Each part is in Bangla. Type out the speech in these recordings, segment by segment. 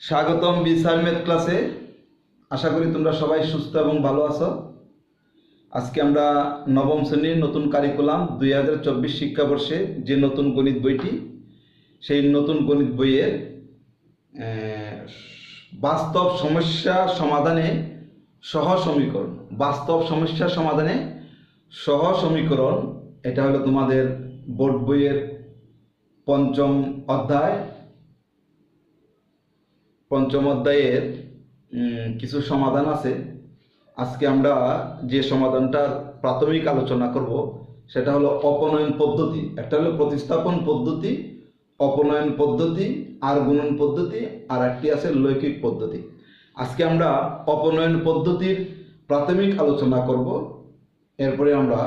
স্বাগতম বিসার ম্যাথ ক্লাসে। আশা করি তোমরা সবাই সুস্থ এবং ভালো আছো। আজকে আমরা নবম শ্রেণির নতুন কারিকুলাম দুই হাজার চব্বিশ শিক্ষাবর্ষে যে নতুন গণিত বইটি, সেই নতুন গণিত বইয়ের বাস্তব সমস্যা সমাধানে সহ সমীকরণ, বাস্তব সমস্যা সমাধানে সহ সমীকরণ, এটা হলো তোমাদের বোর্ড বইয়ের পঞ্চম অধ্যায়। পঞ্চম অধ্যায়ের কিছু সমাধান আছে। আজকে আমরা যে সমাধানটার প্রাথমিক আলোচনা করব, সেটা হলো অপনয়ন পদ্ধতি। একটা হলো প্রতিস্থাপন পদ্ধতি, অপনয়ন পদ্ধতি, আর গুণন পদ্ধতি, আর একটি আছে লৈকিক পদ্ধতি। আজকে আমরা অপনয়ন পদ্ধতির প্রাথমিক আলোচনা করব। এরপরে আমরা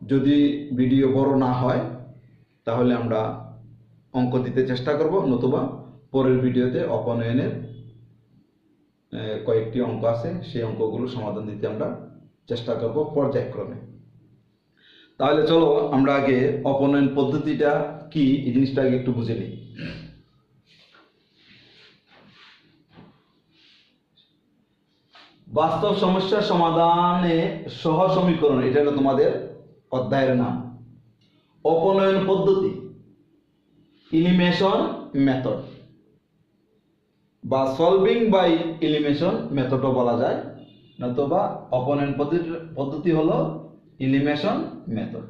যদি ভিডিও বড় না হয়, তাহলে আমরা অঙ্ক দিতে চেষ্টা করব, নতুবা পরের ভিডিওতে অপনয়নের কয়েকটি অঙ্ক আছে, সেই অঙ্কগুলো সমাধান দিতে আমরা চেষ্টা করব পর্যায়ক্রমে। তাহলে চলো আমরা আগে অপনয়ন পদ্ধতিটা কি, এই জিনিসটা আগে একটু বুঝে নিই। বাস্তব সমস্যা সমাধানে সহ সমীকরণ, এটা হলো তোমাদের অধ্যায়ের নাম। অপনয়ন পদ্ধতি। ইলিমিনেশন মেথড বা সলভিং বাই ইলিমিনেশন মেথডও বলা যায়, নতুবা অপনয়ন পদ্ধতি হলো ইলিমিনেশন মেথড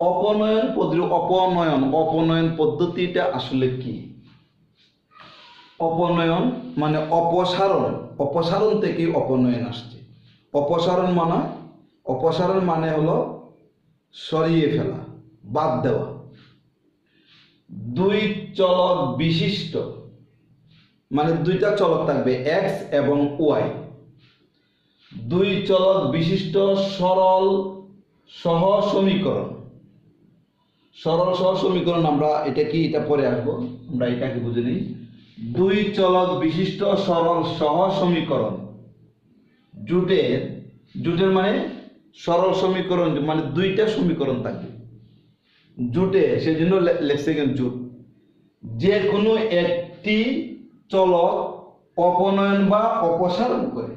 অপনয়ন পদ্ধতি অপনয়ন অপনয়ন পদ্ধতিটা আসলে কি? অপনয়ন মানে অপসারণ অপসারণ থেকে অপনয়ন আসছে। অপসারণ মানে অপসারণ মানে হলো সরিয়ে ফেলা, বাদ দেওয়া। দুই চলক বিশিষ্ট। মানে দুইটা চলক থাকবে এক্স এবং ওয়াই দুই চলক বিশিষ্ট সরল সহ সমীকরণ। সরল সহ সমীকরণ আমরা এটা কি, এটা পরে আসব, আমরা এটাকে বুঝে নিই। দুই চলক বিশিষ্ট সরল সহ সমীকরণ। জুটের জুটের মানে সরল সমীকরণ মানে দুইটা সমীকরণ থাকবে। জুটে, সেজন্য লেখছে এখানে জুট। যে কোনো একটি চলক অপনয়ন বা অপসারণ করে।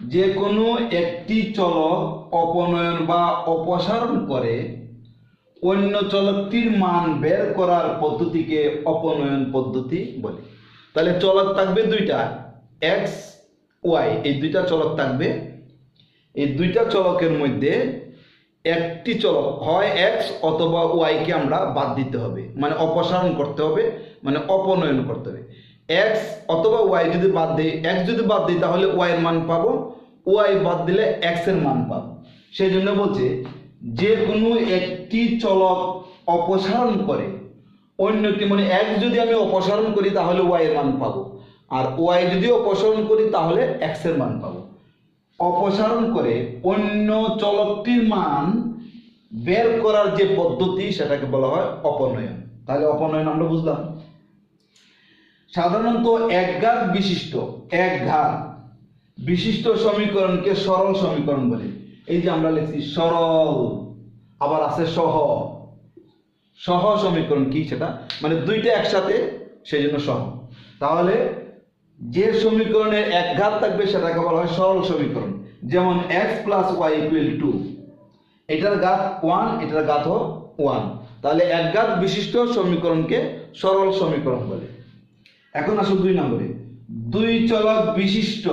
যে কোনো একটি চলক অপনয়ন বা অপসারণ করে, অন্য চলকটির মান বের করার পদ্ধতিকে অপনয়ন পদ্ধতি বলে। তাহলে চলক থাকবে দুইটা, এক্স, ওয়াই, এই দুইটা চলক থাকবে। এই দুইটা চলকের মধ্যে একটি চলক হয় এক্স অথবা ওয়াইকে আমরা বাদ দিতে হবে। মানে অপসারণ করতে হবে মানে অপনয়ন করতে হবে। এক্স অথবা ওয়াই যদি বাদ দিই এক্স যদি বাদ দিই, তাহলে ওয়াই এর মান পাবো। ওয়াই বাদ দিলে এক্সের মান পাবো। সেই জন্য বলছে যে কোনো একটি চলক অপসারণ করে অন্যটি মানে এক্স যদি আমি অপসারণ করি, তাহলে ওয়াই এর মান পাবো। আর ওয়াই যদি অপসারণ করি, তাহলে এক্সের মান পাবো। অপসারণ করে অন্য চলকটির মান বের করার যে পদ্ধতি, সেটাকে বলা হয় অপনয়ন। তাহলে অপনয়ন আমরা বুঝলাম। সাধারণত একঘাত বিশিষ্ট একঘাত বিশিষ্ট সমীকরণকে সরল সমীকরণ বলে। এই যে আমরা লিখছি সরল, আবার আছে সহ। সহ সমীকরণ কি সেটা? মানে দুইটা একসাথে, সেই জন্য সহ। তাহলে যে সমীকরণের এক ঘাত থাকবে সেটাকে বলা হয় সরল সমীকরণ, যেমন x plus y equal to এটার ঘাত ওয়ান এটার ঘাত ওয়ান তাহলে এক ঘাত বিশিষ্ট সমীকরণকে সরল সমীকরণ বলে। এখন আসুন দুই নম্বরে। দুই চলক বিশিষ্ট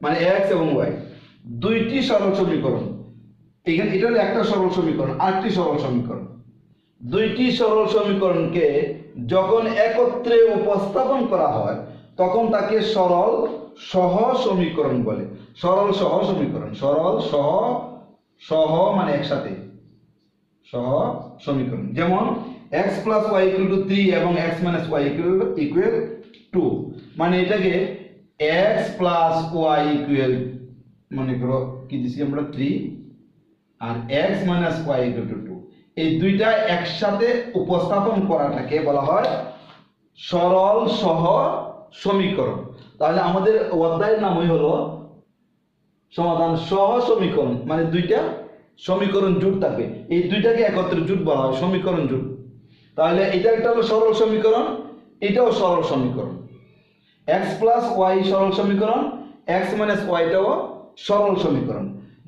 মানে এক্স এবং ওয়াই দুইটি সরল সমীকরণ। এখানে এটা হলো একটা সরল সমীকরণ আরেকটি সরল সমীকরণ। দুইটি সরল সমীকরণকে যখন একত্রে উপস্থাপন করা হয়, তখন তাকে সরল সহ সমীকরণ বলে। সরল সহ সমীকরণ। সরল সহ সহ মানে একসাথে। সহ সমীকরণ। যেমন x plus y equal to three এবং x minus y equal equal to মানে এটাকে এক্স প্লাস ওয়াই ইকুয়াল মনে করো কি দিছি আমরা? Three R x minus y equal to two এই দুইটা একসাথে উপস্থাপন করাটাকে বলা হয় সরল সহ সমীকরণ। তাহলে আমাদের অধ্যায়ের নামই হলো সমাধান সহ সমীকরণ মানে দুইটা সমীকরণ জুট থাকে এই দুইটাকে একত্রে জুট বলা হয়, সমীকরণ জুট। তাহলে এটা একটা হলো সরল সমীকরণ, এটাও সরল সমীকরণ। এক্স প্লাস ওয়াই সরল সমীকরণ এক্স মাইনাস ওয়াইটাও সরল সমীকরণ।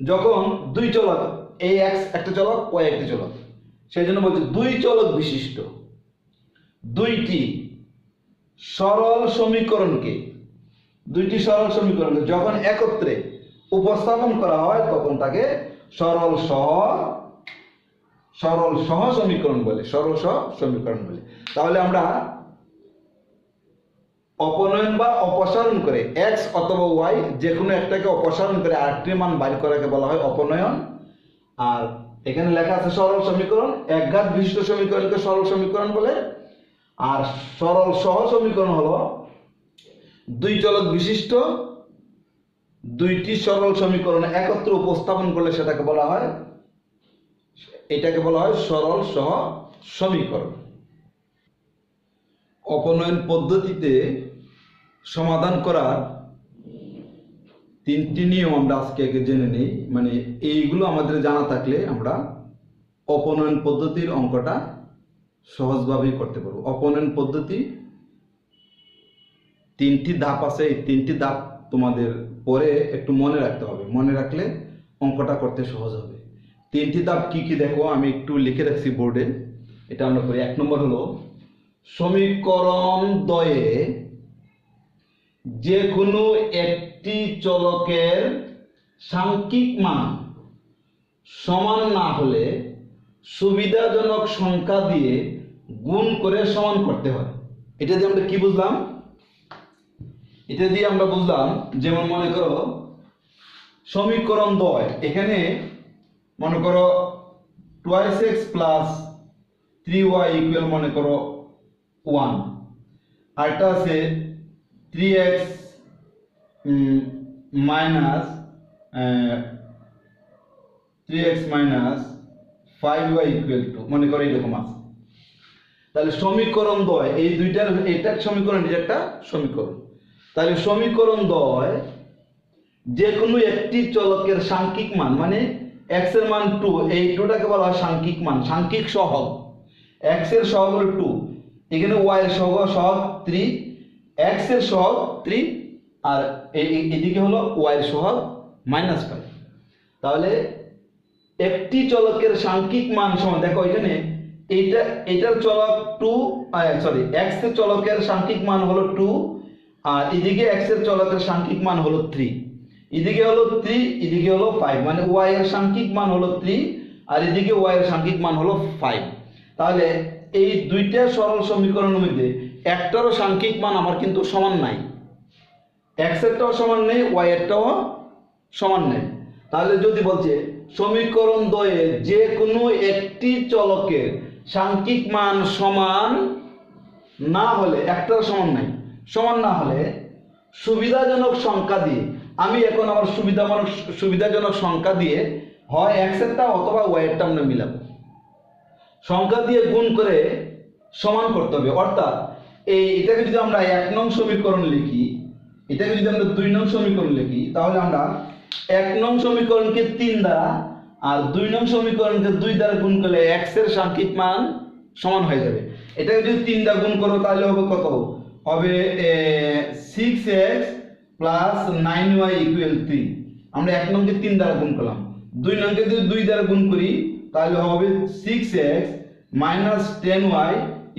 যখন দুই চলক, এই এক্স একটা চলক ওয়াই একটা চলক। সেই জন্য বলছে, দুই চলক বিশিষ্ট। দুইটি সরল সমীকরণকে, দুইটি সরল সমীকরণকে যখন একত্রে উপস্থাপন করা হয়, তখন তাকে সরল সহ সরল সহ সমীকরণ বলে, সরল সহ সমীকরণ বলে। তাহলে আমরা অপনয়ন বা অপসারণ করে এক্স অথবা ওয়াই যে কোনো একটাকে অপসারণ করে আরেকটির মান বাইর করাকে বলা হয় অপনয়ন। আর এখানে লেখা আছে সরল সমীকরণ একঘাত বিশিষ্ট সমীকরণকে সরল সমীকরণ বলে। আর সরল সহ সমীকরণ হলো দুই চলক বিশিষ্ট, দুইটি সরল সমীকরণ একত্র উপস্থাপন করলে সেটাকে বলা হয়, এটাকে বলা হয় সরল সহ সমীকরণ। অপনয়ন পদ্ধতিতে সমাধান করার তিনটি নিয়ম আমরা আজকে আগে জেনে নেই। মানে এইগুলো আমাদের জানা থাকলে আমরা অপনয়ন পদ্ধতির অঙ্কটা সহজভাবেই করতে পারব। অপনয়ন পদ্ধতি, তিনটি ধাপ আছে, এই তিনটি ধাপ তোমাদের পরে একটু মনে রাখতে হবে। মনে রাখলে অঙ্কটা করতে সহজ হবে। তিনটি ধাপ কি কি দেখো? আমি একটু লিখে রাখছি বোর্ডে। এটা আমরা করি। এক নম্বর হলো, সমীকরণ দয়ে যে কোনো একটি চলকের সাংখ্যিক মান সমান না হলে সুবিধাজনক সংখ্যা দিয়ে গুণ করে সমান করতে হয়। এটা দিয়ে আমরা কি বুঝলাম? এটা দিয়ে আমরা বুঝলাম, যেমন মনে করো, সমীকরণ দয় এখানে মনে করো twice x plus three y equal মনে করো ওয়ান আরটা আছে three x minus three x minus five y equal to মনে করো এরকম আছে। তাহলে সমীকরণ দয়, এই দুইটার এটা সমীকরণ এটা একটা সমীকরণ। তাহলে সমীকরণ দয় যে কোনো একটি চলকের সাংখ্যিক মান মানে এক্সের মান টু এই টুটাকে বলা হয় সাংখ্যিক মান, সাংখ্যিক সহগ। এক্সের সহগ হলো টু এখানে ওয়াই এর সহগ সহগ থ্রি এক্সের সহগ থ্রি আর এদিকে হলো ওয়াই এর সহগ মাইনাস ফাইভ তাহলে একটি চলকের সাংখ্যিক মান সমান, দেখো এখানে এইটা এটার চলক টু সরি এক্সের চলকের সাংখ্যিক মান হলো টু আর এদিকে এক্সের চলকের সাংখ্যিক মান হলো থ্রি এদিকে হলো থ্রি এদিকে হলো ফাইভ মানে ওয়াই এর সাংখ্যিক মান হলো থ্রি আর এদিকে ওয়াই এর সাংখ্যিক মান হলো ফাইভ তাহলে এই দুইটা সরল সমীকরণের মধ্যে একটারও সাংখ্যিক মান আমার কিন্তু সমান নাই। এক্স এরটাও সমান নেই ওয়াই এরটাও সমান নেই। তাহলে যদি বলছে, সমীকরণ দ্বয়ে যে কোনো একটি চলকের সাংখ্যিক মান সমান না হলে একটার সমান নাই, সমান না হলে সুবিধাজনক সংখ্যা দিয়ে, আমি এখন আমার সুবিধাজনক সুবিধাজনক সংখ্যা দিয়ে হয় এক্স এরটা অথবা ওয়াই এরটা আমরা মিলাবো। সংখ্যা দিয়ে গুণ করে সমান করতে হবে। অর্থাৎ এই এটাকে যদি আমরা এক নং সমীকরণ লিখি, এটাকে যদি আমরা দুই নং সমীকরণ লিখি, তাহলে আমরা এক নং সমীকরণকে তিন দ্বারা আর দুই নং সমীকরণকে দুই দ্বারা গুণ করলে এক্সের সাংখ্যিক মান সমান হয়ে যাবে। এটাকে যদি তিন দ্বারা গুণ করো, তাহলে হবে কত? হবে six x plus nine y equal three আমরা এক নংকে তিন দ্বারা গুণ করলাম। দুই নংকে যদি দুই দ্বারা গুণ করি, তাহলে হবে six x minus ten y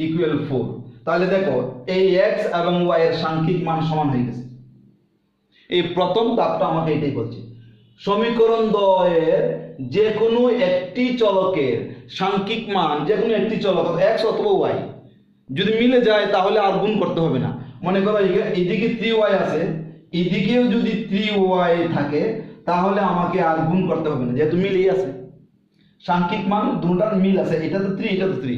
equal four তাহলে দেখো, এই এক্স এবং ওয়াই এর সাংখ্যিক মান সমান হয়ে গেছে। এই প্রথম ধাপটা আমাকে এটাই বলছে। সমীকরণ দ্বয়ের যে কোনো একটি চলকের সাংখ্যিক মান যে কোনো একটি চলক এক্স অথবা ওয়াই যদি মিলে যায় তাহলে আর গুণ করতে হবে না। মনে করো এদিকে থ্রি ওয়াই আছে, এদিকেও যদি থ্রি ওয়াই থাকে, তাহলে আমাকে আর গুণ করতে হবে না, যেহেতু মিলেই আছে। সাংখ্যিক মান দুটার মিল আছে, এটা তো থ্রি এটা তো থ্রি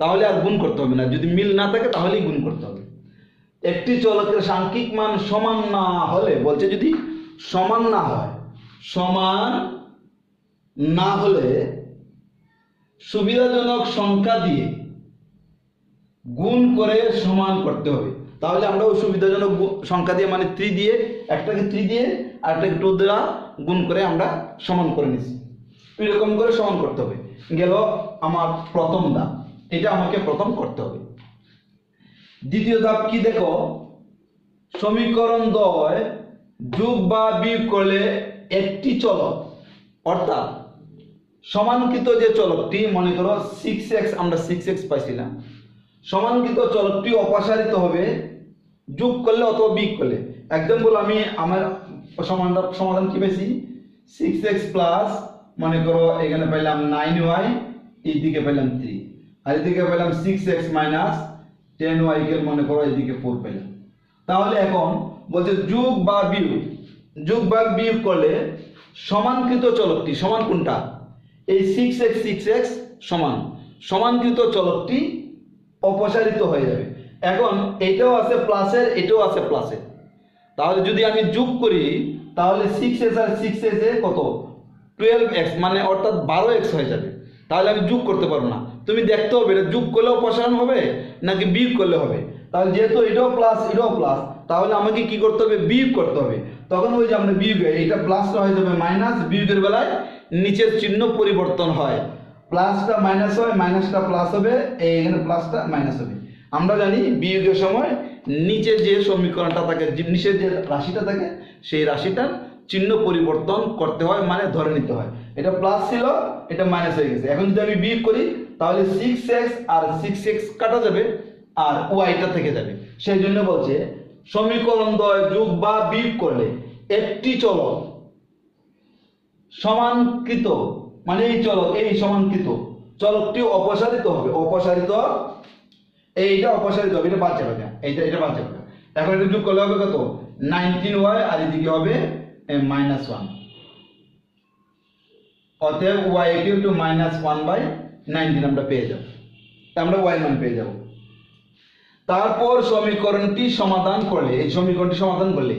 তাহলে আর গুণ করতে হবে না। যদি মিল না থাকে, তাহলেই গুণ করতে হবে। একটি চলকের সাংখ্যিক মান সমান না হলে, বলছে যদি সমান না হয়, সমান না হলে সুবিধাজনক সংখ্যা দিয়ে গুণ করে সমান করতে হবে। তাহলে আমরা ওই সুবিধাজনক সংখ্যা দিয়ে মানে থ্রি দিয়ে, একটাকে থ্রি দিয়ে আর একটাকে টু দ্বারা গুণ করে আমরা সমান করে নিছি। এরকম করে সমান করতে হবে। গেল আমার প্রথম ধাপ এটা আমাকে প্রথম করতে হবে। দ্বিতীয় ধাপ কি দেখো? সমীকরণ দয় যোগ বা বিয়োগ করলে একটি চলক, অর্থাৎ সমানকৃত যে চলকটি, মনে করো সিক্স এক্স আমরা সিক্স এক্স পাইছিলাম, সমানকৃত চলকটি অপসারিত হবে যোগ করলে অথবা বিয়োগ করলে। এক্সাম্পল আমি আমার সমানটা, সমাধান কি পেয়েছি? সিক্স এক্স প্লাস মনে করো এখানে পাইলাম নাইন ওয়াই এই দিকে পাইলাম থ্রি আর এদিকে পাইলাম সিক্স এক্স মাইনাস টেন ওয়াইকে মনে করো এইদিকে ফোর পাইলাম তাহলে এখন বলছে যুগ বা বিয়োগ। যুগ বা বিয়োগ করলে সমানকৃত চলকটি, সমান কোনটা? এই সিক্স এক্স সিক্স এক্স সমান। সমানকৃত চলকটি অপসারিত হয়ে যাবে। এখন এটাও আছে প্লাসের এটাও আছে প্লাসের তাহলে যদি আমি যোগ করি, তাহলে সিক্স এস আর সিক্স এস এ কত? টুয়েলভ এক্স মানে অর্থাৎ বারো এক্স হয়ে যাবে। তাহলে আমি যোগ করতে পারব না। তুমি দেখতে হবে এটা যোগ করলেও অপসারণ হবে নাকি বিয়োগ করলে হবে। তাহলে যেহেতু এটাও প্লাস এটাও প্লাস তাহলে আমাকে কি করতে হবে? বিয়োগ করতে হবে। তখন ওই যে আমরা বিয়োগ এটা প্লাসটা হয়ে যাবে মাইনাস বিয়োগের বেলায় নিচের চিহ্ন পরিবর্তন হয়। প্লাসটা মাইনাস হয় মাইনাসটা প্লাস হবে, এই এখানে প্লাসটা মাইনাস হবে। আমরা জানি বিয়োগের সময় নিচে যে সমীকরণটা থাকে নিচের যে রাশিটা থাকে, সেই রাশিটার চিহ্ন পরিবর্তন করতে হয় মানে ধরে নিতে হয়। এটা প্লাস ছিল, এটা মাইনাস হয়ে গেছে। এখন যদি আমি বিয়োগ করি তাহলে সিক্স এক্স আর সিক্স এক্স কাটা যাবে আর ওয়াইটা থেকে যাবে। সেই জন্য বলছে, সমীকরণ দ্বয় যোগ বা বিয়োগ করলে একটি চলক সমানকৃত মানে এই চলক, এই সমানকৃত চলকটি অপসারিত হবে। অপসারিত, এইটা অপসারিত হবে, এটা বাদ না। এইটা এটা বাদ না। এখন এটা যোগ করলে হবে কত? নাইনটিন ওয়াই আর এদিকে হবে মাইনাস ওয়ান অতএব y equal to minus one by nineteen আমরা পেয়ে যাব। আমরা ওয়াই মান পেয়ে যাব। তারপর সমীকরণটি সমাধান করলে, এই সমীকরণটি সমাধান করলে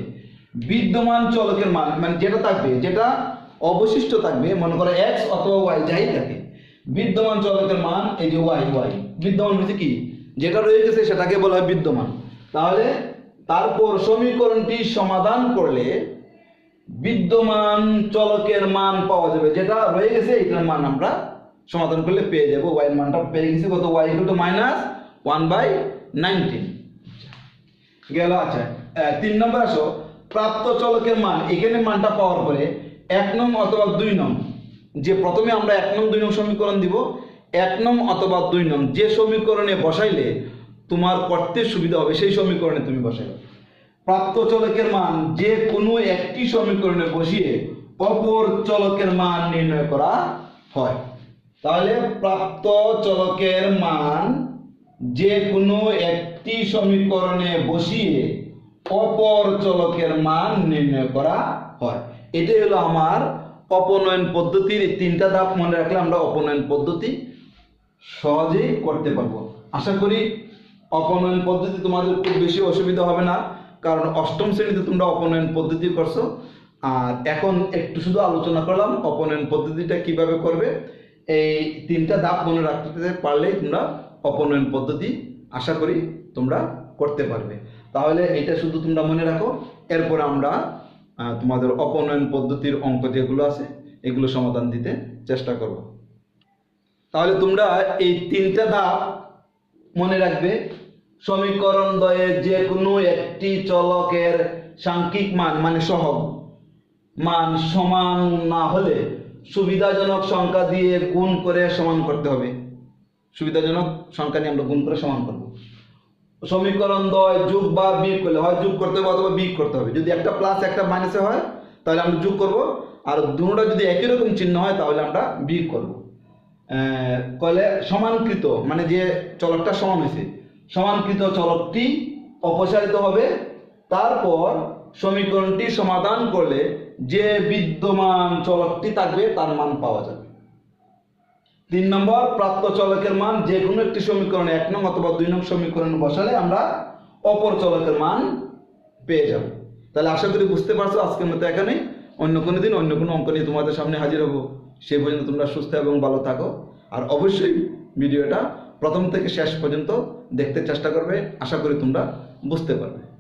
বিদ্যমান চলকের মান মানে যেটা থাকবে, যেটা অবশিষ্ট থাকবে, মনে করো এক্স অথবা ওয়াই যাই থাকে, বিদ্যমান চলকের মান এই যে ওয়াই ওয়াই বিদ্যমান হচ্ছে কি? যেটা রয়ে গেছে সেটাকে বলা হয় বিদ্যমান। তাহলে তারপর সমীকরণটি সমাধান করলে বিদ্যমান চলকের মান পাওয়া যাবে, যেটা রয়ে গেছে, এটার মান আমরা সমাধান করলে পেয়ে যাব। ওয়াই এর মানটা পেয়ে গেছি কত? Y equal to minus one by nineteen গেল আচ্ছা। তিন নম্বর আসো। প্রাপ্ত চলকের মান, এখানে মানটা পাওয়ার পরে এক নং অথবা দুই নং, যে প্রথমে আমরা এক নং, দুই নং সমীকরণ দিব, এক নং অথবা দুই নং, যে সমীকরণে বসাইলে তোমার করতে সুবিধা হবে, সেই সমীকরণে তুমি বসাইবে প্রাপ্ত চলকের মান, যে কোনো একটি সমীকরণে বসিয়ে অপর চলকের মান নির্ণয় করা হয়। তাহলে প্রাপ্ত চলকের মান যে কোনো একটি সমীকরণে বসিয়ে অপর চলকের মান নির্ণয় করা হয়। এটাই হলো আমার অপনয়ন পদ্ধতির তিনটা ধাপ মনে রাখলে আমরা অপনয়ন পদ্ধতি সহজেই করতে পারব। আশা করি অপনয়ন পদ্ধতি তোমাদের খুব বেশি অসুবিধা হবে না, কারণ অষ্টম শ্রেণীতে তোমরা অপনয়ন পদ্ধতি করছ। আর এখন একটু শুধু আলোচনা করলাম, অপনয়ন পদ্ধতিটা কীভাবে করবে। এই তিনটা ধাপ মনে রাখতে পারলেই তোমরা অপনয়ন পদ্ধতি আশা করি তোমরা করতে পারবে। তাহলে এটা শুধু তোমরা মনে রাখো। এরপরে আমরা তোমাদের অপনয়ন পদ্ধতির অঙ্ক যেগুলো আছে, এগুলো সমাধান দিতে চেষ্টা করব। তাহলে তোমরা এই তিনটা ধাপ মনে রাখবে। সমীকরণ দ্বয়ে যে কোনো একটি চলকের সাংখ্যিক মান মানে সহগ, মান সমান না হলে সুবিধাজনক সংখ্যা দিয়ে গুণ করে সমান করতে হবে। সুবিধাজনক সংখ্যা নিয়ে আমরা গুণ করে সমান করব। সমীকরণ দ্বয় যোগ বা বিয়োগ করলে, হয় যোগ করতে হবে অথবা বিয়োগ করতে হবে। যদি একটা প্লাস একটা মাইনাসে হয়, তাহলে আমরা যোগ করব। আর দুটোটা যদি একই রকম চিহ্ন হয়, তাহলে আমরা বিয়োগ করব। কলে সমানকৃত মানে যে চলকটা সমান হয়েছে, সমানকৃত চলকটি অপসারিত হবে। তারপর সমীকরণটি সমাধান করলে যে বিদ্যমান চলকটি থাকবে, তার মান পাওয়া যাবে। তিন নম্বর, প্রাপ্ত চলকের মান যে কোনো একটি সমীকরণে এক নং অথবা দুই নং সমীকরণে বসালে আমরা অপর চলকের মান পেয়ে যাব। তাহলে আশা করি বুঝতে পারছ, আজকের মতো এখানেই। অন্য কোনো দিন অন্য কোনো অঙ্ক নিয়ে তোমাদের সামনে হাজির হব। সেই পর্যন্ত তোমরা সুস্থ এবং ভালো থাকো। আর অবশ্যই ভিডিওটা প্রথম থেকে শেষ পর্যন্ত দেখতে চেষ্টা করবে। আশা করি তোমরা বুঝতে পারবে।